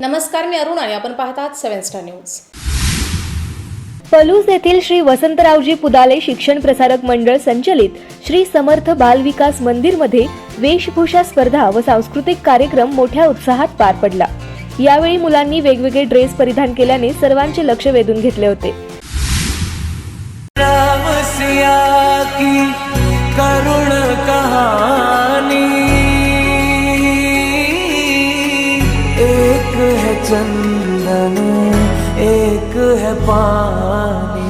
नमस्कार मी अरुण आणि आपण पाहत आहात सेव्हन स्टार न्यूज. पलूस येथील श्री वसंतरावजी पुदाले शिक्षण प्रसारक मंडळ संचलित श्री समर्थ बाल विकास मंदिरमध्ये वेशभूषा स्पर्धा व सांस्कृतिक कार्यक्रम मोठ्या उत्साहात पार पडला. यावेळी मुलांनी वेगवेगळे ड्रेस परिधान केल्याने सर्वांचे लक्ष वेधून घेतले होते. चंदन एक है पानी।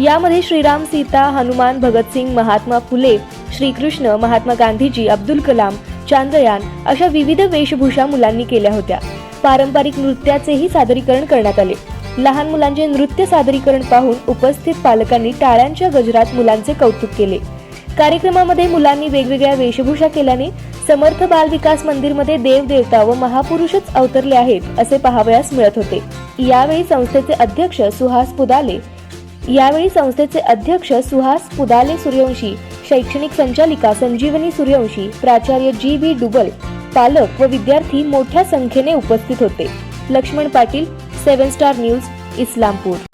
यामध्ये श्रीराम सीता हनुमान भगतसिंग महात्मा फुले श्रीकृष्ण महात्मा गांधीजी अब्दुल कलाम चांद्रयान अशा विविध वेशभूषा मुलांनी केल्या होत्या. पारंपरिक नृत्याचेही सादरीकरण करण्यात आले. लहान मुलांचे नृत्य सादरीकरण पाहून उपस्थित पालकांनी टाळ्यांच्या गजरात मुलांचे कौतुक केले. कार्यक्रमामध्ये मुलांनी वेगवेगळ्या वेशभूषा केल्याने समर्थ बाल विकास मंदिरमध्ये देवदेवता व महापुरुषच अवतरले आहेत असे पाहावयास मिळत होते. यावेळी संस्थेचे अध्यक्ष सुहास पुदाले यावेळी संस्थेचे अध्यक्ष सुहास पुदाले सूर्यवंशी शैक्षणिक संचालिका संजीवनी सूर्यवंशी प्राचार्य जी बी डुबल पालक व विद्यार्थी मोठ्या संख्येने उपस्थित होते. Laxman Patil seven star news Islampur.